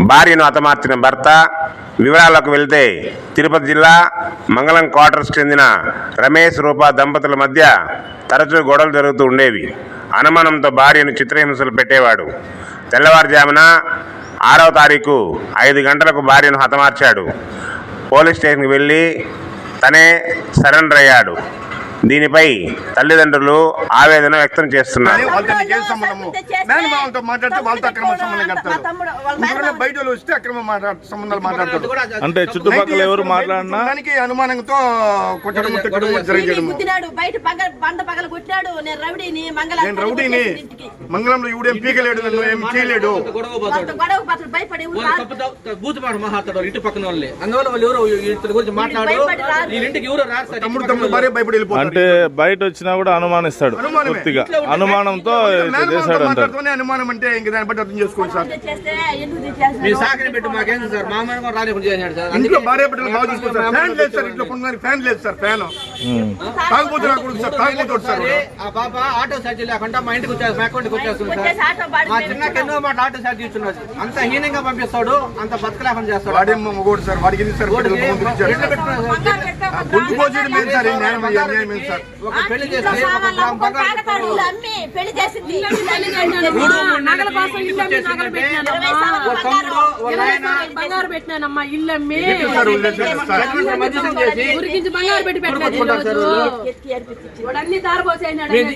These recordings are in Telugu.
భార్యను హతమార్చిన భర్త వివరాలకు వెళ్తే తిరుపతి జిల్లా మంగళం క్వార్టర్స్ చెందిన రమేష్ రూప దంపతుల మధ్య తరచూ గొడవలు జరుగుతూ ఉండేవి. అనుమానంతో భార్యను చిత్రహింసలు పెట్టేవాడు. తెల్లవారుజామున ఆరవ తారీఖు ఐదు గంటలకు భార్యను హతమార్చాడు. పోలీస్ స్టేషన్కి వెళ్ళి తనే సరెండర్ అయ్యాడు. దీనిపై తల్లిదండ్రులు ఆవేదన వ్యక్తం చేస్తున్నారు. అంటే చుట్టుపక్కల ఎవరు మాట్లాడినా దానికి అనుమానంతో కొట్టడం తిట్టడం మంగళంలో ఇవిడేం పీకలేడు నన్ను ఏం చేయలేడు. వాళ్ళు బూతుపాడు మాట్లాడతారు ఇంటి పక్కన వాళ్ళని అందువల్ల వాళ్ళు ఎవరు ఇతని గురించి మాట్లాడు భయపడి రారు. ఈ ఇంటికి ఎవరు రారు సార్ తమ్ముడు తమ్ముడు భార్య భయపడి అంటే బయట వచ్చినా కూడా అనుమానిస్తాడు. పూర్తిగా. అనుమానంతో చేశాడు అనుమానం అంటే ఇంక దాన్ని బట్టి అర్థం చేసుకోండి సార్. మీ సాకని పెట్టి మాకేం సార్? మా చేసినాడు సార్. ఇంట్లో భార్య బిడ్డలు బాగా చూసుకుంటారు. ఫ్యాన్ లేదు సార్ ఇంట్లో కొనడానికి ఫ్యాన్ లేదు సార్ ఫ్యాన్. తాగుపోతే కొడుకు సార్ తాగుపోతాడు సార్. ఆ పాప ఆటో ఛార్జీ లేకుండా మా ఇంటికి వచ్చేసి మా అకౌంట్కి వచ్చేస్తుంది మా చిన్నకి ఎన్నో మాట ఆటో ఛార్జ్ ఇస్తున్నది అంత హీనంగా పంపిస్తాడు అంత బతకలేకుండా చేస్తాడు. వాడేమో మగోడు సార్ వాడికి? గుండు న్యాయం అన్యాయం ఏంటి ఒక పెళ్ళి గ్రామ్ బంగారం పెళ్ళి చేసింది. కోసం ఇల్లు పెట్టినానమ్మా. ఇల్లు అమ్మి చేసి ఉరికించి బంగారు పెట్టి పెట్టలేదు. సార్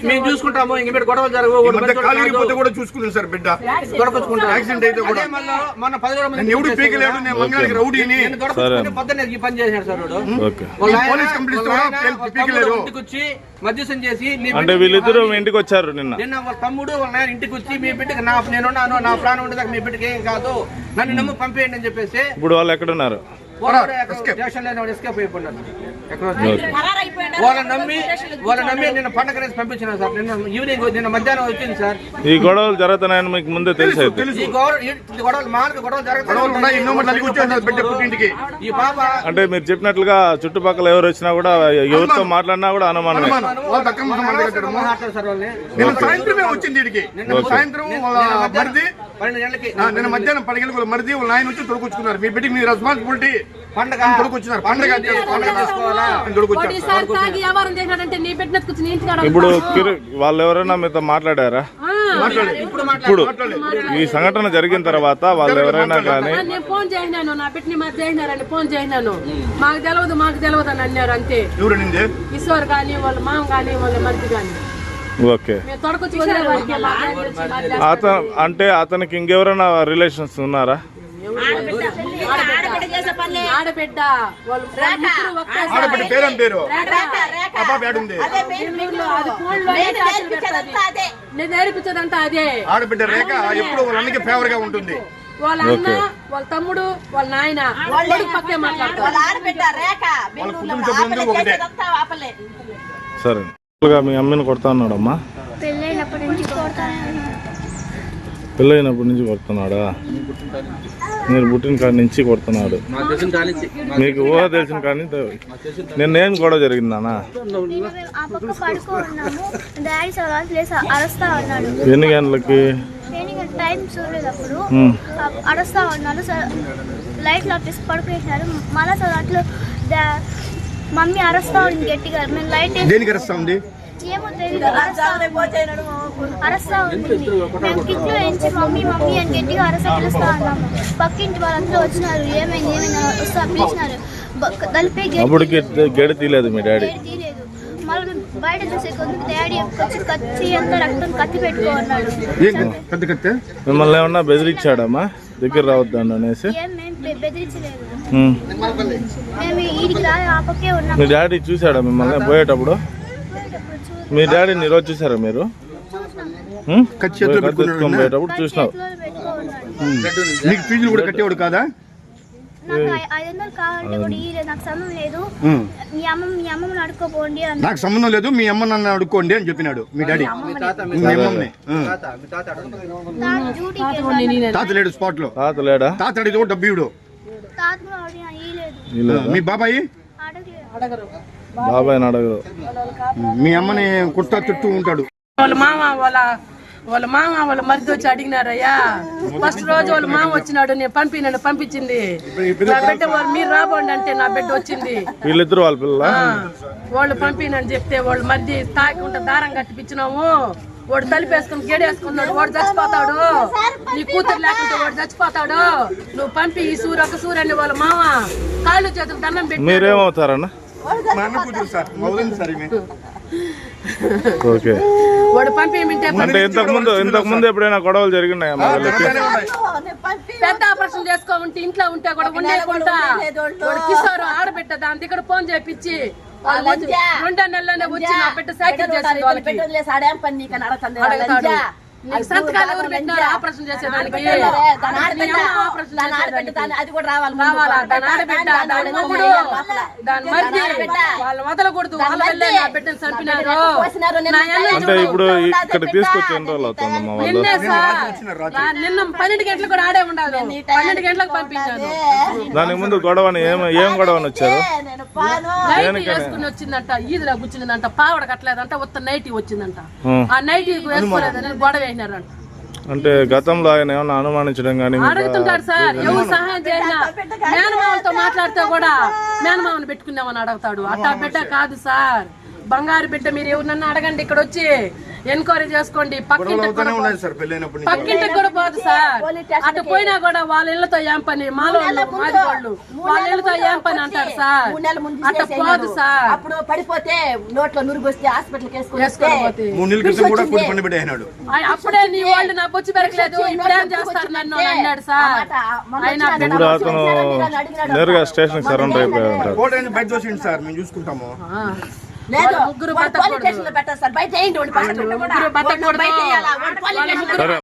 మేము చూసుకుంటాము ఇంక మీరు గొడవలు జరగవు కూడా చూసుకున్నాను సార్ బిడ్డ. గొడవచ్చుకుంటారు యాక్సిడెంట్ అయితే కూడా. అదే మళ్ళా మొన్న పది రోజుల నేను ఎవడు పీకలేడు నేను మంగళానికి రౌడీని. పొద్దున్నే ఈ పని చేశాడు సార్ పోలీస్ కంప్లైంట్ పీకలేరు. వచ్చి మధ్యస్థం చేసి నీ అంటే వీళ్ళిద్దరూ. ఇంటికి వచ్చారు నిన్న. నిన్న వాళ్ళ తమ్ముడు వాళ్ళ నాయన ఇంటికి వచ్చి మీ బిడ్డకి నా నేనున్నాను నా ప్రాణం ఉండేదాకా మీ బిడ్డకి ఏం కాదు. నన్ను నమ్ము పంపేయండి అని చెప్పేసి ఇప్పుడు వాళ్ళు ఎక్కడున్నారు? నమ్మి నమ్మి నిన్న పండగ రేసి పంపించిన సార్. నిన్న ఈవినింగ్ నిన్న మధ్యాహ్నం వచ్చింది సార్. ఈ గొడవలు జరుగుతున్నాయని మీకు ముందే తెలుసు ఈ గొడవ ఈ గొడవలు ఈ పాప అంటే మీరు చెప్పినట్లుగా చుట్టుపక్కల ఎవరు వచ్చినా కూడా ఎవరితో మాట్లాడినా కూడా అనుమానమే. అనుమానం. సాయంత్రమే వచ్చింది ఇడికి నిన్న సాయంత్రం నిన్న మధ్యాహ్నం పది గంటలకు మరిది వాళ్ళ ఆయన వచ్చి తొడుకొచ్చుకున్నారు. మీ బిడ్డకి మీ రెస్పాన్సిబిలిటీ పండగ. తొడుకొచ్చినారు పండగ ఇప్పుడు వాళ్ళు ఎవరైనా మీతో మాట్లాడారా? ఇప్పుడు ఈ సంఘటన జరిగిన తర్వాత వాళ్ళు ఎవరైనా కానీ నేను ఫోన్ చేసినాను. నా పెట్టిన మరి చేసినారని ఫోన్ చేసినాను. మాకు తెలియదు మాకు తెలియదు అని అన్నారు అంతే. ఎవరు నిందే ఈశ్వర్ కానీ వాళ్ళ మామ కానీ వాళ్ళ మరిది కానీ ఓకే. అతను అంటే అతనికి ఇంకెవరైనా రిలేషన్స్ ఉన్నారా? ఆడబిడ్డ ఆడబిడ్డ పేరేం నేను నేర్పించేదంతా అదే. ఆడబిడ్డ రేఖ ఎప్పుడు వాళ్ళ అన్నకి ఫేవర్గా ఉంటుంది. వాళ్ళ అన్న వాళ్ళ తమ్ముడు వాళ్ళ నాయన పక్కే మాట్లాడతారు. సరే. మీ అమ్మని కొడతా పెళ్ళైనప్పటి నుంచి పెళ్ళైనప్పటి నుంచి కొడుతున్నాడా? మీరు పుట్టిన కాడి నుంచి కొడుతున్నాడు. మాకు ఊహ తెలిసిన కాడి నుంచి నిన్నేం గొడవ జరిగిందానా ఎన్ని గంటలకి? అరుస్తా ఉన్నాడు. లైట్లు ఆపేసి పడుకునేసినారు మళ్ళా చదువు మమ్మీ అరుస్తా ఉంది గట్టిగా. మేము లైట్ దేనికి అరెస్ట్ ఉంది? ఏమో తెలియదు అరుస్తా అరస్తా ఉంటుంది మేము కిట్లో ఎంచి మమ్మీ మమ్మీ అని గట్టిగా అరస పిలుస్తా ఉన్నాము. పక్కింటి వాళ్ళంతా వచ్చినారు. ఏమైంది ఏమైంది? వస్తా పిలిచినారు. కలిపే అప్పటికి గడి తీయలేదు మీ డాడీ. తీయలేదు. మళ్ళీ బయట చూసే కొందుకు డాడీ వచ్చి కత్తి అంతా రక్తం కత్తి మిమ్మల్ని ఏమన్నా బెదిరించాడమ్మా? దగ్గర రావద్దండి అనేసి? బెదిరించలేదు. మీ డాడీ చూసాడా మిమ్మల్ని పోయేటప్పుడు? మీ డాడీని ఈరోజు చూసారా మీరు. పోయేటప్పుడు చూసినావు. నీకు ఫీజులు కూడా కట్టేవాడు కాదా? నాకు ఐ- ఐదు వందలు కావాలంటే కూడా ఇయ్యలేదు నాకు సమయం లేదు. ఉమ్. మీ అమ్మ మీ అమ్మని అడుక్కోపోండి అన్న నాకు సంబంధం లేదు మీ అమ్మ నన్ను అడుక్కోండి అని చెప్పినాడు మీ డాడీ. మీ తాత మీ మీ అమ్మని ఉమ్. తాత మీ తాత అడుగుతున్నాడు. తాత డ్యూటీకి వెళ్ళాడు. తాత లేడు స్పాట్లో. తాత లేడా? తాత అడిగితే కూడా డబ్బు ఇవ్వడు. మీ బాబాయి? బాబాయ్ అడగరు. మీ అమ్మని కుట్ట తిట్టు ఉంటాడు. వాళ్ళ మామ వాళ్ళ వాళ్ళ మామ వాళ్ళ మరిది వచ్చి అడిగినారయ్యా. ఫస్ట్ రోజు వాళ్ళ మామ వచ్చినాడు నేను పంపినాను పంపించింది. నా బిడ్డ మీరు రాబోండి అంటే నా బిడ్డ వచ్చింది. వీళ్ళిద్దరు వాళ్ళ పిల్లల? ఆ, వాళ్ళు పంపినని చెప్తే వాళ్ళు మధ్య తాకుంటే దారం కట్టిపించినాము వాడు తలిపేసుకుని గేడేసుకున్నాడు వాడు చచ్చిపోతాడు. నీ కూతురు లేకుంటే వాడు చచ్చిపోతాడు. నువ్వు పంపి ఈ సూర్య ఒక అని వాళ్ళ మామ. కాళ్ళు చేతులు దండం పెట్టి మీరేమవుతారన్న? సార్. Sir okay. వాడు పంపించమంటే అంటే ఇంతకు ముందు ఇంతకు ముందు ఎప్పుడైనా గొడవలు జరిగినాయా మా వాళ్ళకి? పెద్ద ఆపరేషన్ చేసుకోమంటే ఇంట్లో ఉంటే కూడా ఉండేకుండా వాడు కిషోర్ ఆడబిడ్డ దాని దగ్గర ఫోన్ చేపించి రెండో నెలలోనే వచ్చి నా బిడ్డ సైకిల్ చేసింది వాళ్ళకి. ఆడేం పని నీకు? నీకు సంతకాలు ఎవరు పెట్టినారు? ఆపరేషన్ చేసేదానికి. అది కూడా రావాలి వాళ్ళు వదలకూడదు వాళ్ళ చంపినారు. అంటే ఇప్పుడు ఇక్కడ తీసుకొచ్చి ఎన్ని రోజులు వాళ్ళు నిన్నే సార్ నా నిన్న పన్నెండు గంటలకు కూడా ఆడే ఉండదు పన్నెండు గంటలకు పంపించాను. దానికి ముందు గొడవని ఏం ఏం గొడవని వచ్చారు? వేసుకుని వచ్చిందంట ఈదులో కూర్చుందంట పావడ కట్టలేదంట ఉత్త నైటీ వచ్చిందంట. ఆ నైటీ వేసుకోలేదని గొడవ వేసినారంట అంటే. గతంలో ఆయన ఏమన్నా అనుమానించడం కానీ అడుగుతుంటాడు సార్ ఎవరు సహాయం చేసినా మేనమామతో మాట్లాడితే కూడా మేనమామని పెట్టుకున్నామని అడుగుతాడు. అట్టా బిడ్డ కాదు సార్. బంగారు బిడ్డ మీరు ఎవరినన్నా అడగండి ఇక్కడ వచ్చి ఎంక్వైరీ చేసుకోండి. పక్కింటికి కూడా పోదు సార్. అటు పోయినా కూడా వాళ్ళ ఇళ్ళతో ఏం పని? మాలో మాది వాళ్ళు వాళ్ళ ఇళ్ళతో ఏం పని అంటాడు సార్? అట్ట. పోదు సార్. అప్పుడు పడిపోతే నోట్లో నురుగు వస్తే హాస్పిటల్కి వేసుకొని అప్పుడే నీ వాళ్ళు నా బొచ్చి పెరగలేదు. ఇప్పుడేం చేస్తారు నన్ను? అని అన్నాడు సార్. ఆయన ఇప్పుడు అతను నేరుగా స్టేషన్కి సరెండర్ అయిపోయి ఉంటారు కోట నుంచి బయట చూసిండి సార్? మేము చూసుకుంటాము. లేదు వాళ్ళ ముగ్గురు వాడు బతకూడదు. పోలీస్ స్టేషన్లో పెట్టారు సార్. బయట వేయండి బయట